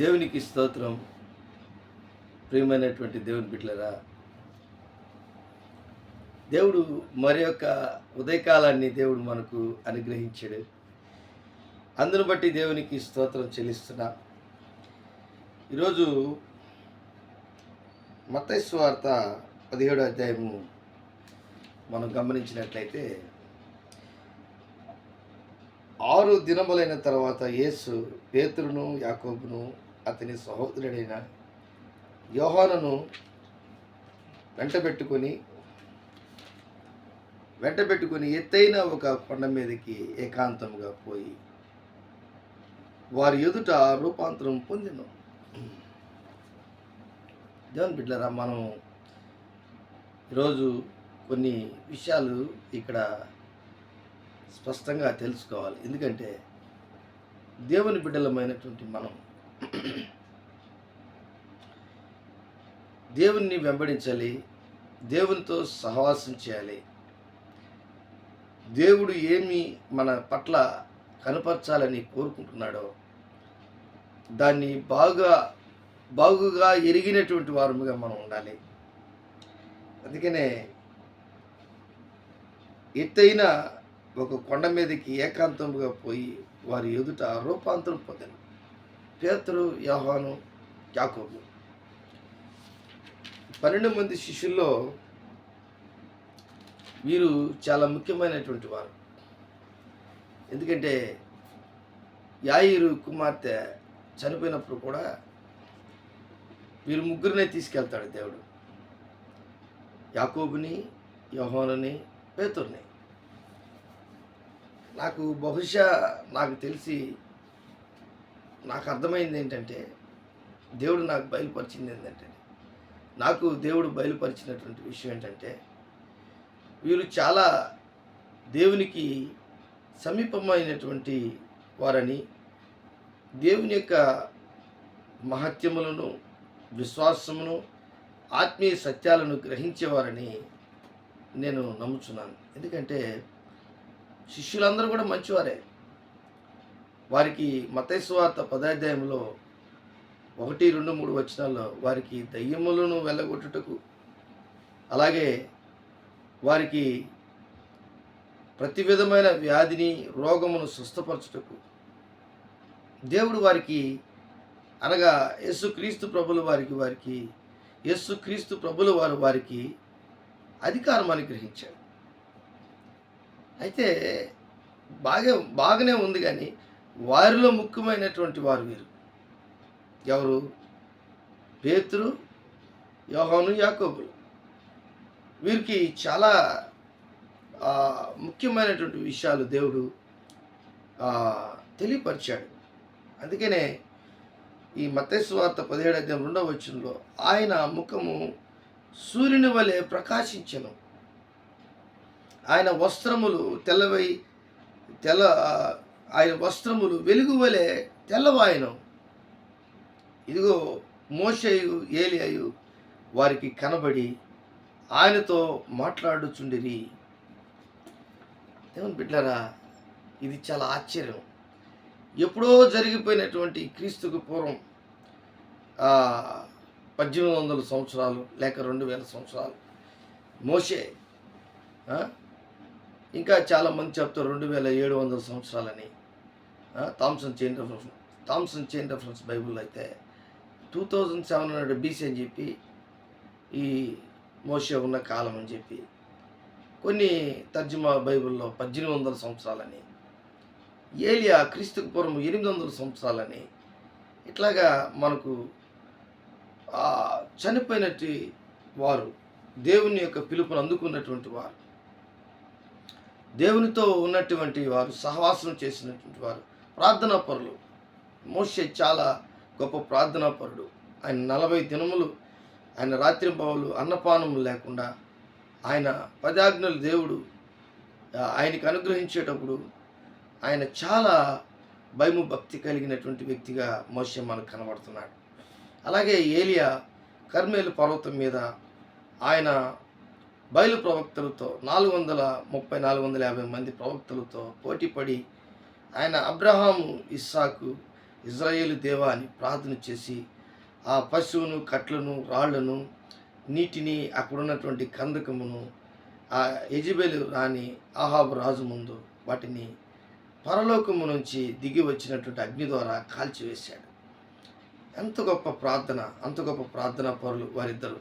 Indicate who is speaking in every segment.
Speaker 1: దేవునికి స్తోత్రం. ప్రియమైనటువంటి దేవుని బిడ్డలరా దేవుడు మరి యొక్క ఉదయకాలాన్ని దేవుడు మనకు అనుగ్రహించాడు. అందును బట్టి దేవునికి స్తోత్రం చెల్లిస్తున్నా. ఈరోజు మతైస్వార్త పదిహేడో అధ్యాయము మనం గమనించినట్లయితే ఆరు దినములైన తర్వాత యేసు పేతురును యాకోబును అతని సహోదరుడైన యోహానను వెంటబెట్టుకొని వెంటబెట్టుకొని ఎత్తైన ఒక కొండ మీదకి ఏకాంతంగా పోయి వారి ఎదుట రూపాంతరం పొందిను. దేవుని బిడ్డరా మనం ఈరోజు కొన్ని విషయాలు ఇక్కడ స్పష్టంగా తెలుసుకోవాలి. ఎందుకంటే దేవుని బిడ్డలమైనటువంటి మనం దేవుణ్ణి వెంబడించాలి దేవునితో సహవాసం చేయాలి. దేవుడు ఏమి మన పట్ల కనపరచాలని కోరుకుంటున్నాడో దాన్ని బాగా బాగుగా ఎరిగినటువంటి వారముగా మనం ఉండాలి. అందుకనే ఎత్తైన ఒక కొండ మీదకి ఏకాంతముగా పోయి వారి ఎదుట రూపాంతరం పొందాను. పేతురు యోహాను యాకోబు. పన్నెండు మంది శిష్యుల్లో వీరు చాలా ముఖ్యమైనటువంటి వారు. ఎందుకంటే యాయిరు కుమార్తె చనిపోయినప్పుడు కూడా వీరు ముగ్గురినే తీసుకెళ్తాడు దేవుడు. యాకోబుని యోహానుని పేతుర్ని. నాకు బహుశా నాకు తెలిసి నాకు అర్థమైంది ఏంటంటే దేవుడు నాకు బయలుపరిచింది ఏంటంటే నాకు దేవుడు బయలుపరిచినటువంటి విషయం ఏంటంటే వీరు చాలా దేవునికి సమీపమైనటువంటి వారని దేవుని యొక్క మహత్యములను విశ్వాసమును ఆత్మీయ సత్యాలను గ్రహించేవారని నేను నమ్ముచున్నాను. ఎందుకంటే శిష్యులందరూ కూడా మంచివారే. వారికి మతైస్వార్త పదాధ్యాయంలో ఒకటి రెండు మూడు వచనాల్లో వారికి దయ్యములను వెళ్ళగొట్టుటకు అలాగే వారికి ప్రతి విధమైన వ్యాధిని రోగమును స్వస్థపరచుటకు. దేవుడు వారికి అనగా యేసుక్రీస్తు ప్రభుల వారికి వారికి యేసుక్రీస్తు ప్రభుల వారు వారికి అధికారం అనుగ్రహించాడు అయితే బాగా బాగానే ఉంది కానీ వారిలో ముఖ్యమైనటువంటి వారు వీరు. ఎవరు? పేతురు యోహాను యాకోబులు వీరికి చాలా ముఖ్యమైనటువంటి విషయాలు దేవుడు తెలియపరిచాడు. అందుకనే ఈ మతేశ్వార్త పదిహేడు అధ్యాయం రెండవ వచనంలో ఆయన ముఖము సూర్యుని వలె ప్రకాశించను. ఆయన వస్త్రములు తెల్లవై తెల్ల ఆయన వస్త్రములు వెలుగు వలె తెల్లవాయను. ఇదిగో మోషయు ఏలియు వారికి కనబడి ఆయనతో మాట్లాడుచుండిరి. ఏమని బిడ్డారా ఇది చాలా ఆశ్చర్యం. ఎప్పుడో జరిగిపోయినటువంటి క్రీస్తుకు పూర్వం పద్దెనిమిది వందల సంవత్సరాలు లేక రెండు వేల సంవత్సరాలు మోషే ఇంకా చాలామంది చెప్తారు రెండు వేల ఏడు వందల సంవత్సరాలని. Thomson chain reference Thomson chain reference Bible అయితే two thousand seven hundred BC అని చెప్పి ఈ మోసే ఉన్న కాలం అని చెప్పి కొన్ని తర్జుమా బైబిల్లో పద్దెనిమిది వందల సంవత్సరాలని ఏలియా క్రీస్తుకు పూర్వం ఎనిమిది వందల సంవత్సరాలని ఇట్లాగా మనకు చనిపోయినట్టు వారు దేవుని యొక్క పిలుపును అందుకున్నటువంటి వారు దేవునితో ఉన్నటువంటి వారు సహవాసం చేసినటువంటి వారు ప్రార్థనా పరులు మోషే చాలా గొప్ప ప్రార్థనా పరుడు ఆయన నలభై దినములు ఆయన రాత్రింబవలు అన్నపానములు లేకుండా ఆయన పదాజ్ఞలు దేవుడు ఆయనకు అనుగ్రహించేటప్పుడు ఆయన చాలా భయము భక్తి కలిగినటువంటి వ్యక్తిగా మోసే మనకు కనబడుతున్నాడు. అలాగే ఏలియా కర్మేలు పర్వతం మీద ఆయన బయలు ప్రవక్తలతో నాలుగు వందల ముప్పై నాలుగు వందల యాభై మంది ప్రవక్తలతో పోటీపడి ఆయన అబ్రహాము ఇస్సాకు ఇజ్రాయేలు దేవా అని ప్రార్థన చేసి ఆ పశువును కట్లను రాళ్ళను నీటిని అక్కడ ఉన్నటువంటి కందకమును ఆ యజబెలు రాని ఆహాబు రాజు ముందు వాటిని పరలోకము నుంచి దిగి వచ్చినటువంటి అగ్ని ద్వారా కాల్చివేశాడు. ఎంత గొప్ప ప్రార్థన అంత గొప్ప ప్రార్థన పరులు వారిద్దరు.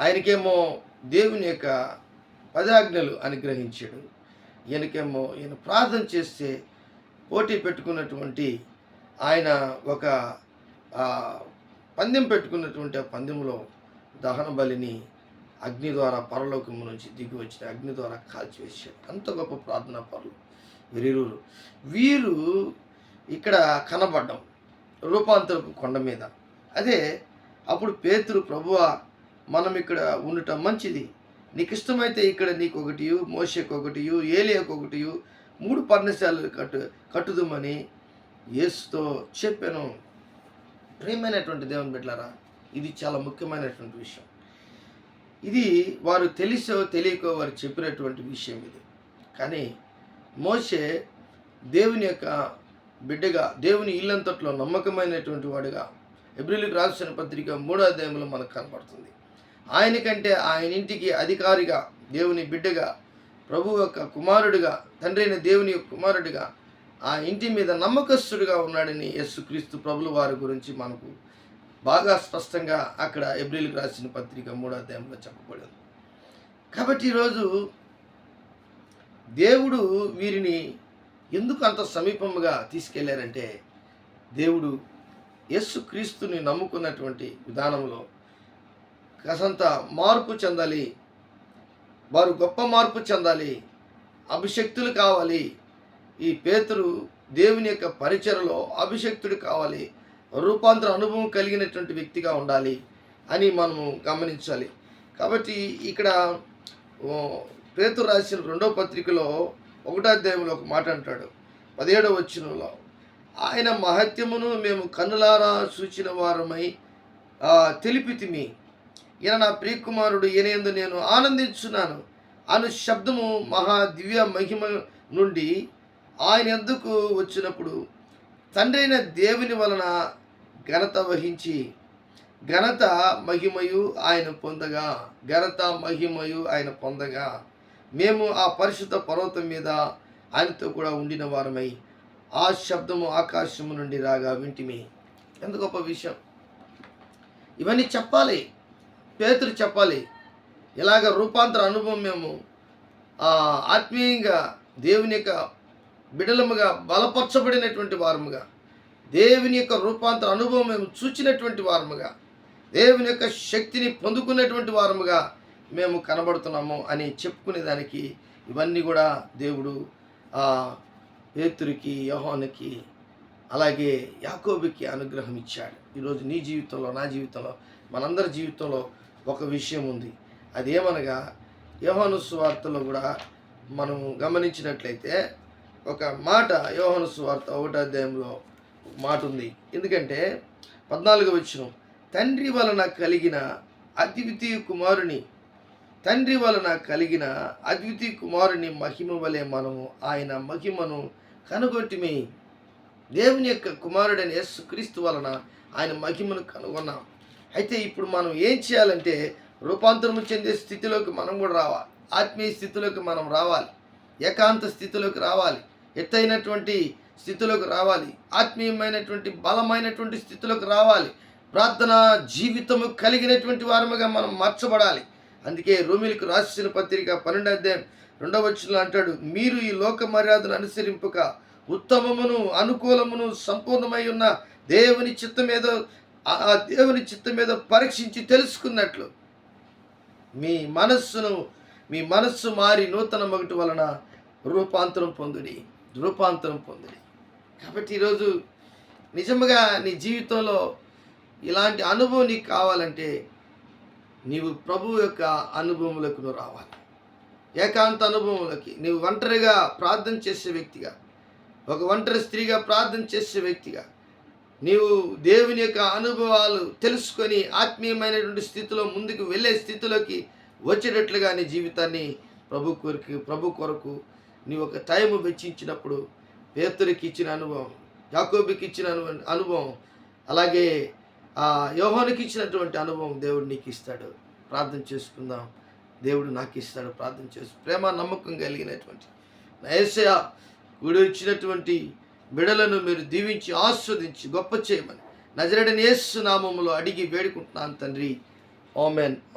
Speaker 1: ఆయనకేమో దేవుని యొక్క పదాజ్ఞలు అనుగ్రహించాడు. ఈయనకేమో ఈయన ప్రార్థన చేస్తే పోటీ పెట్టుకున్నటువంటి ఆయన ఒక పందెం పెట్టుకున్నటువంటి ఆ పందెంలో దహన బలిని అగ్ని ద్వారా పరలోకము నుంచి దిగి వచ్చిన అగ్ని ద్వారా కాల్చివేశాడు అంత గొప్ప ప్రార్థనా పరులు వీరు వీరు ఇక్కడ కనబడ్డం రూపాంతరపు కొండ మీద. అదే అప్పుడు పేతురు ప్రభువ మనం ఇక్కడ ఉండటం మంచిది. నీకు ఇష్టమైతే ఇక్కడ నీకు ఒకటియు మోషకు ఒకటియు ఏలియకు ఒకటియు మూడు పర్ణశాలలు కట్టు కట్టుదమని యేసుతో చెప్పాను. ప్రియమైనటువంటి దేవుని బిడ్డలారా ఇది చాలా ముఖ్యమైనటువంటి విషయం. ఇది వారు తెలిసో తెలియకో వారు చెప్పినటువంటి విషయం ఇది. కానీ మోసే దేవుని యొక్క బిడ్డగా దేవుని ఇల్లంతట్లో నమ్మకమైనటువంటి వాడుగా ఎబ్రిల్కి రాసిన పత్రిక మూడో అధ్యాయంలో మనకు కనపడుతుంది ఆయనకంటే ఆయన ఇంటికి అధికారిగా దేవుని బిడ్డగా ప్రభు యొక్క కుమారుడిగా తండ్రి అయిన దేవుని యొక్క కుమారుడిగా ఆ ఇంటి మీద నమ్మకస్తుడిగా ఉన్నాడని యేసుక్రీస్తు ప్రభుల వారి గురించి మనకు బాగా స్పష్టంగా అక్కడ ఏప్రిల్కి రాసిన పత్రిక మూడో అధ్యాయంలో చెప్పబడింది. కాబట్టి ఈరోజు దేవుడు వీరిని ఎందుకు అంత సమీపముగా తీసుకెళ్ళారంటే దేవుడు యేసుక్రీస్తుని నమ్ముకున్నటువంటి విధానంలో కాసంత మార్పు చెందాలి వారు గొప్ప మార్పు చెందాలి అభిషక్తులు కావాలి. ఈ పేతురు దేవుని యొక్క పరిచయలో అభిషక్తుడు కావాలి రూపాంతర అనుభవం కలిగినటువంటి వ్యక్తిగా ఉండాలి అని మనము గమనించాలి. కాబట్టి ఇక్కడ పేతురు రాసిన రెండో పత్రికలో ఒకటో అధ్యాయంలో ఒక మాట అంటాడు. పదిహేడవ వచ్చినలో ఆయన మహత్యమును మేము కన్నులారా సూచిన వారమై తెలిపితిమి. ఈయన నా ప్రియకుమారుడు ఈయనందు నేను ఆనందించున్నాను అను శబ్దము మహా దివ్య మహిమ నుండి ఆయన ఎందుకు వచ్చినప్పుడు? తండ్రైన దేవుని వలన ఘనత వహించి ఘనత మహిమయు ఆయన పొందగా ఘనత మహిమయు ఆయన పొందగా. మేము ఆ పరిశుద్ధ పర్వతం మీద ఆయనతో కూడా ఉండిన వారమై ఆ శబ్దము ఆకాశము నుండి రాగా వింటిమి. ఎంత గొప్ప విషయం. ఇవన్నీ చెప్పాలి. పేతురు చెప్పాలి. ఇలాగ రూపాంతర అనుభవం మేము ఆత్మీయంగా దేవుని యొక్క బిడలముగా బలపరచబడినటువంటి వారముగా దేవుని యొక్క రూపాంతర అనుభవం మేము చూచినటువంటి వారముగా దేవుని యొక్క శక్తిని పొందుకున్నటువంటి వారముగా మేము కనబడుతున్నాము అని చెప్పుకునేదానికి ఇవన్నీ కూడా దేవుడు పేతురికి యోహానికి అలాగే యాకోబుకి అనుగ్రహం ఇచ్చాడు. ఈరోజు నీ జీవితంలో నా జీవితంలో మనందరి జీవితంలో ఒక విషయం ఉంది. అదేమనగా యోహాను సువార్తలో కూడా మనం గమనించినట్లయితే ఒక మాట యోహాను సువార్త ఒకటో అధ్యాయంలో మాట ఉంది. ఎందుకంటే పద్నాలుగు వచ్చిన తండ్రి వలన కలిగిన అద్వితీయ కుమారుని తండ్రి వలన కలిగిన అద్వితీయ కుమారుని మహిమ వలె మనము ఆయన మహిమను కనుగొట్టిమి దేవుని యొక్క కుమారుడైన యేసు క్రీస్తు వలన ఆయన మహిమను కనుగొన్నాం. అయితే ఇప్పుడు మనం ఏం చేయాలంటే రూపాంతరము చెందే స్థితిలోకి మనం కూడా రావాలి. ఆత్మీయ స్థితిలోకి మనం రావాలి. ఏకాంత స్థితిలోకి రావాలి. ఎత్తైనటువంటి స్థితిలోకి రావాలి. ఆత్మీయమైనటువంటి బలమైనటువంటి స్థితిలోకి రావాలి. ప్రార్థన జీవితము కలిగినటువంటి వారముగా మనం మార్చబడాలి. అందుకే రోమిలకు రాసిన పత్రిక పన్నెండు అధ్యాయం రెండవ వచ్చిన అంటాడు మీరు ఈ లోక మర్యాదను అనుసరింపక ఉత్తమమును అనుకూలమును సంపూర్ణమై ఉన్న దేవుని చిత్తం ఏదో ఆ- దేవుని చిత్తం మీద పరీక్షించి తెలుసుకున్నట్లు మీ మనస్సును మీ మనస్సు మారి నూతన మొగటి వలన రూపాంతరం పొందుడి రూపాంతరం పొందుడి. కాబట్టి ఈరోజు నిజముగా నీ జీవితంలో ఇలాంటి అనుభవం నీకు కావాలంటే నీవు ప్రభు యొక్క అనుభవములకు నువ్వు రావాలి. ఏకాంత అనుభవంలోకి నీవు ఒంటరిగా ప్రార్థన చేసే వ్యక్తిగా ఒక ఒంటరి స్త్రీగా ప్రార్థన చేసే వ్యక్తిగా నీవు దేవుని యొక్క అనుభవాలు తెలుసుకొని ఆత్మీయమైనటువంటి స్థితిలో ముందుకు వెళ్ళే స్థితిలోకి వచ్చేటట్లుగా నీ జీవితాన్ని ప్రభు కొరకు ప్రభు కొరకు నీ ఒక టైం వెచ్చించినప్పుడు పేతురికి ఇచ్చిన అనుభవం యాకోబికి ఇచ్చిన అను- అనుభవం అలాగే ఆ యోహానికి ఇచ్చినటువంటి అనుభవం దేవుడు నీకు ఇస్తాడు. ప్రార్థన చేసుకుందాం. దేవుడు నాకు ఇస్తాడు. ప్రార్థన చేసు ప్రేమ నమ్మకం కలిగినటువంటి నయసయ గుడి ఇచ్చినటువంటి బిడలను మీరు దీవించి ఆస్వాదించి గొప్ప చేయమని. నజరడని యేసు నామములో అడిగి వేడుకుంటున్నాను తండ్రి. ఓమెన్ ఓమెన్